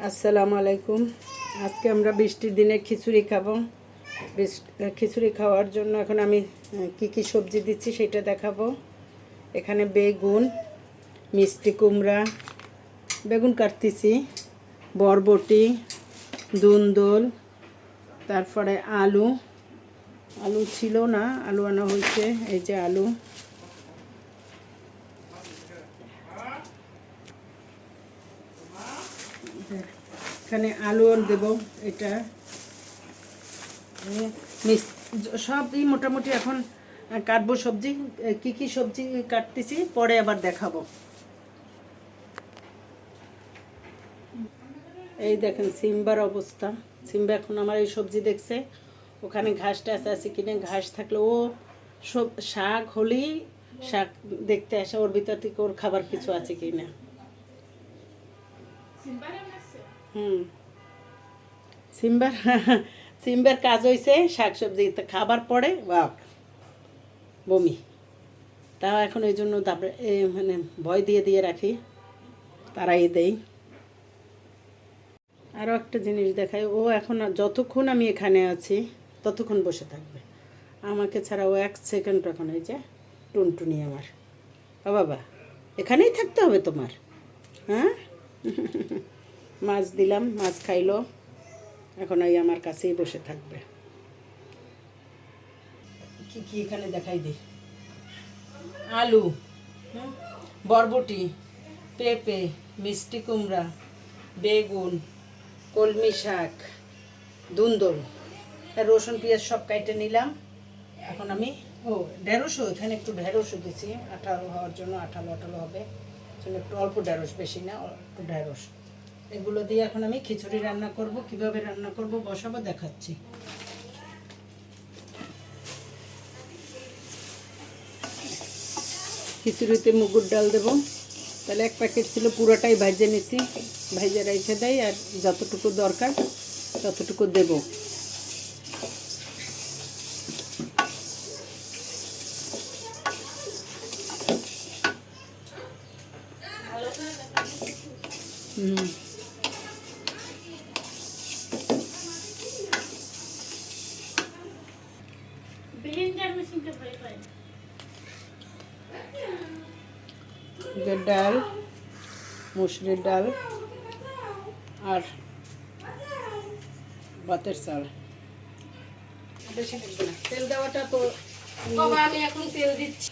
আসসালামু আলাইকুম। আজকে আমরা বৃষ্টির দিনে খিচুড়ি খাব। খিচুড়ি খাওয়ার জন্য এখন আমি কি কি সবজি দিচ্ছি সেটা দেখাবো। এখানে বেগুন, মিষ্টি কুমড়া, বেগুন কাটতেছি, বরবটি, দুন্দল, তারপরে আলু। আলু ছিল না, আলু আনা হয়েছে, এই যে আলু। এখানে আলু দেব, এটা। সবই মোটামুটি এখন কাটবো সবজি। কি কি সবজি কাটতেছি, পরে আবার দেখাবো। এই দেখেন, সিম্বার অবস্থা। সিম্বা এখন আমার এই সবজি দেখছে। ওখানে ঘাস টাস আছে কিনে, ঘাস থাকলে ও সব শাক হলেই শাক দেখতে আসে, ওর ভিতর থেকে ওর খাবার কিছু আছে কিনা। হুম। সিম্বার সিম্বার কাজ হয়েছে শাক সবজি খাবার পরে বা বমি। তাও এখন ওই জন্য তারপরে মানে ভয় দিয়ে দিয়ে রাখি, তারাই দেই। আরও একটা জিনিস দেখাই, ও এখন যতক্ষণ আমি এখানে আছি, ততক্ষণ বসে থাকবে। আমাকে ছাড়া ও এক সেকেন্ড এখন এই যে টুনটুনি আমার। ও বাবা, এখানেই থাকতে হবে তোমার হ্যাঁ? মাছ দিলাম, মাছ খাইলো। এখন ওই আমার কাছেই বসে থাকবে। কি কি এখানে দেখাই দিই আলু বরবটি, পেঁপে, মিষ্টি কুমড়া, বেগুন, কলমি শাক, দুন্দল। আর রসুন, পেঁয়াজ সব কাইটে নিলাম। এখন আমি, ও ঢেঁড়সও এখানে একটু ঢেঁড়সও দিছি। আঠালো হওয়ার জন্য আঠালো আঠালো হবে। জন্য একটু অল্প ঢেঁড়স, বেশি না, অল্প ঢেঁড়স। এগুলো দিয়ে এখন আমি খিচুড়ি রান্না করব, কীভাবে রান্না করব বসাবো দেখাচ্ছি। খিচুড়িতে মুগুর ডাল দেব। তাহলে এক প্যাকেট ছিল পুরোটাই ভাজে নিছি। ভাজে রেখে দেয় আর যতটুকু দরকার ততটুকু দেব। হুম। মুসুরির ডাল আর ভাতের চাল। বেশি লাগবে না তেল দেওয়াটা তো আমি এখন তেল দিচ্ছি।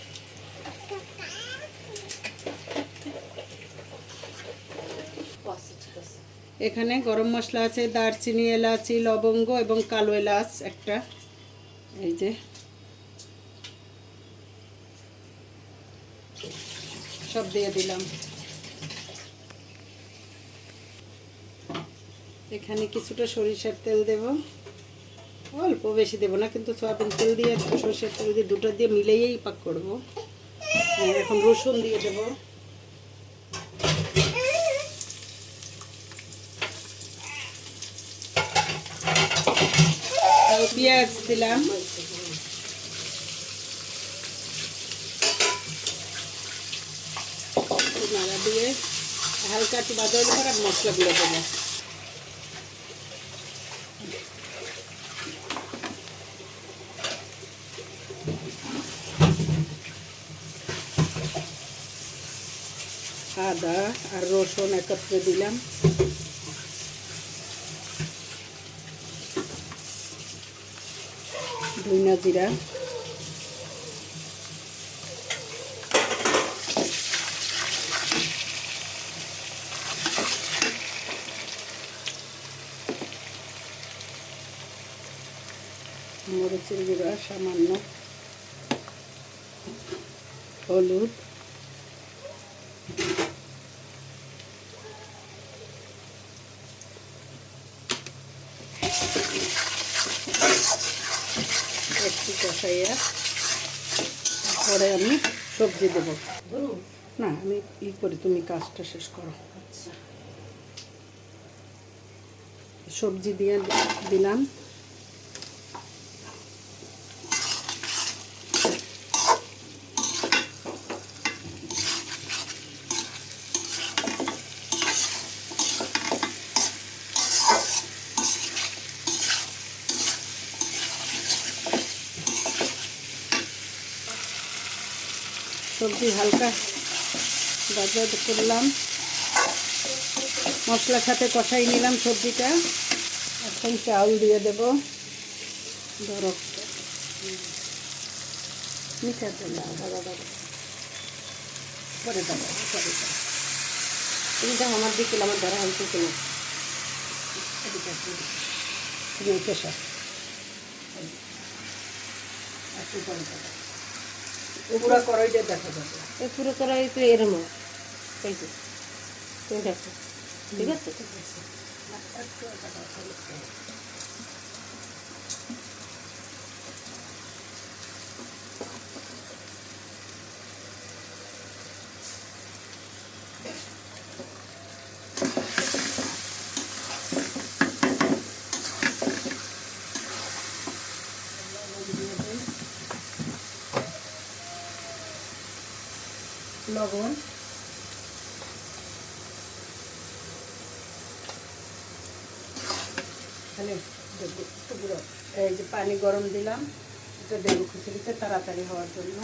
এখানে গরম মশলা আছে দারচিনি এলাচি লবঙ্গ এবং কালো এলাচ একটা। এই যে। সব দিয়ে দিলাম। এখানে কিছুটা সরিষার তেল দেব। অল্প বেশি দেবো না কিন্তু সয়াবিন তেল দিয়ে সরিষার তেল দিয়ে দুটো দিয়ে মিলেই পাক করব। হ্যাঁ, এখন রসুন দিয়ে দেবো। পেঁয়াজ দিলাম। দিয়ে হালকা একটু বাজার আর মশলাগুলো দেবো। আদা আর রসুন একত্রে দিলাম। ধইনা জিরা। মরিচের গুঁড়া সামান্য হলুদ। একটু কষাইয়া পরে আমি সবজি দেব। না আমি ই করি তুমি কাজটা শেষ করো। সবজি দিয়ে দিলাম। সবজি হালকা বাজার করলাম। মশলার সাথে কষাই নিলাম সবজিটা। এখন চাউল দিয়ে দেব। ধরো। মিশাতে না দাদা দাদা পরে দাদা পরে দাদা তুমি দেখো আমার দিকে আমার ধরা আনছো কিনা। তুমি উঠে সব একটু পরে দাদা পুরো কড়াইটা দেখা যাবে এই পুরো তো এরম এই যে তুমি দেখো। ঠিক আছে? লবণ এখানে। এই যে পানি গরম দিলাম এটা দেবো খুচুরিতে তাড়াতাড়ি হওয়ার জন্য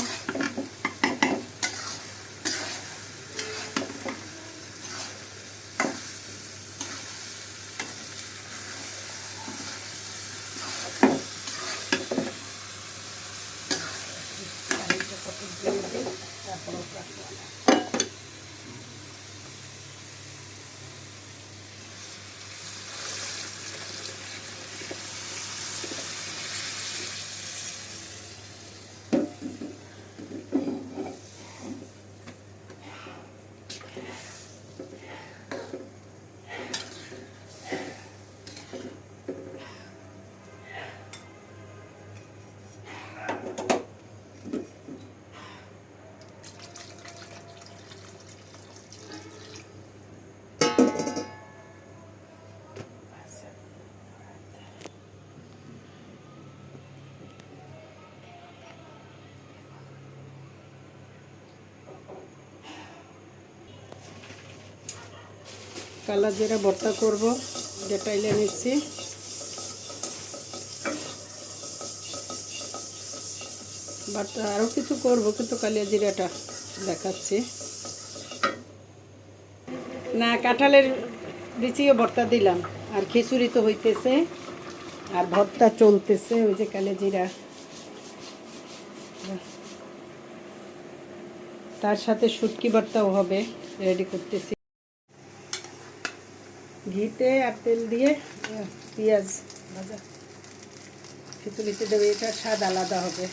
কালা জিরা ভর্তা করব যেটা এলে নিচ্ছি। বাট আরও কিছু করব, কিন্তু কালিয়া জিরাটা দেখাচ্ছি। না, কাঁঠালের বিচিও ভর্তা দিলাম, আর খিচুড়ি তো হইতেছে, আর ভর্তা চলতেছে, ওই যে কালিয়া জিরা। তার সাথে শুটকি ভর্তাও হবে, রেডি করতেছি। ঘিতে আর তেল দিয়ে পেঁয়াজ ভাজা। খিচুড়িতে দেবে এটা স্বাদ আলাদা হবে।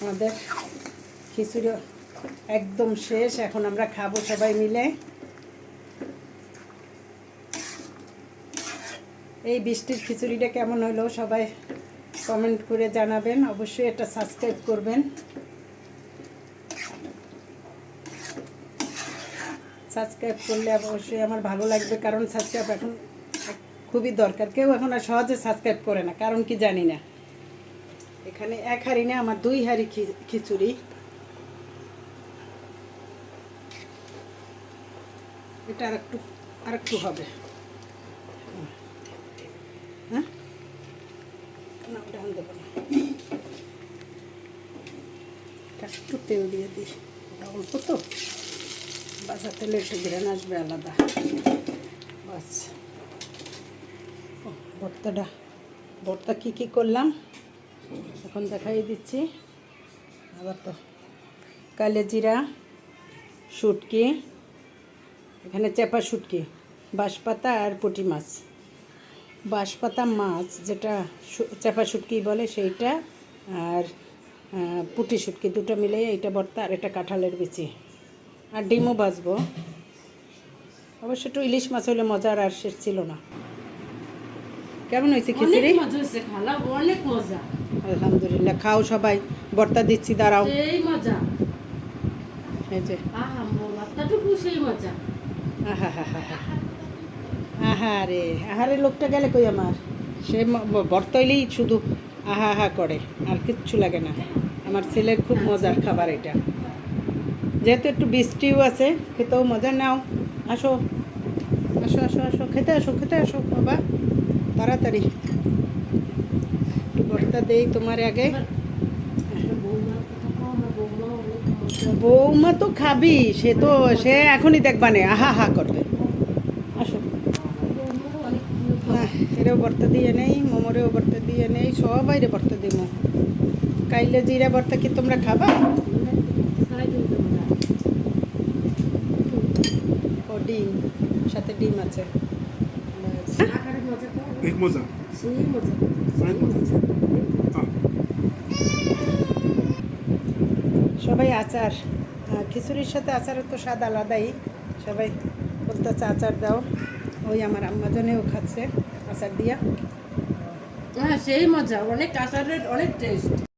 আমাদের খিচুড়ি একদম শেষ, এখন আমরা খাব সবাই মিলে। এই বৃষ্টির খিচুড়িটা কেমন হলো সবাই? কমেন্ট করে জানাবেন। অবশ্যই এটা সাবস্ক্রাইব করবেন। সাবস্ক্রাইব করলে অবশ্যই আমার ভালো লাগবে, কারণ সাবস্ক্রাইব এখন খুবই দরকার। কেউ এখন আর সহজে সাবস্ক্রাইব করে না, কারণ কি জানি না। এখানে এক হাঁড়ি না, আমার দুই হাঁড়ি খিচুড়ি। এটা আর একটু আর একটু হবে। হ্যাঁ? ওটা দেবো না। একটু তেল দিয়ে দিই। ওটা অল্প তো। বাসা তেলে একটু ঘ্রান আসবে আলাদা। বাস। ভর্তাটা। ভর্তা কী কী করলাম? এখন দেখাই দিচ্ছি। আবার তো কালে জিরা, শুটকি, এখানে চেপা শুটকি, বাঁশপাতা আর পুঁটি মাছ। বাঁশপাতা মাছ যেটা চাপা শুটকি বলে সেইটা আর পুঁটি শুটকি দুটো মিলে এইটা ভর্তা আর এটা কাঁঠালের বিচি। আর ডিমও ভাজবো। অবশ্য একটু ইলিশ মাছ হলে মজার আর শেষ ছিল না। কেমন হয়েছে খিচুড়ি? অনেক মজা। আলহামদুলিল্লাহ খাও সবাই ভর্তা দিচ্ছি দাঁড়াও। মজা। এই যে। আহা ভাতটাটুকু সেই মজা। আহা হা হা হা। আহারে আহারে লোকটা গেলে কই আমার? সে বর্তইলেই শুধু আহা আহা করে, আর কিচ্ছু লাগে না। আমার ছেলের খুব মজার খাবার এটা। যেহেতু একটু বৃষ্টিও আছে, খেতেও মজা। নাও, আসো। আসো আসো আসো, খেতে আসো খেতে আসো, বাবা। তাড়াতাড়ি। একটু দেই তোমার আগে। বৌমা তো খাবি, সে তো, সে এখনই দেখবা নে, আহা হা করবে। আসো বৌমারও অনেক প্রিয় না এরেও ভর্তা দিয়ে নেই মোমোরেও ভর্তা দিয়ে নেই সবাইরে ভর্তা দিব কাইলে জিরা ভর্তা কি তোমরা খাবা? ও ডিম সাথে ডিম আছে। সবাই আচার খিচুড়ির সাথে আচারের তো স্বাদ আলাদাই। সবাই বলতেছে আচার দাও। ওই আমার আম্মাজনেও খাচ্ছে। আচার দিয়া হ্যাঁ সেই মজা অনেক আচারের অনেক টেস্ট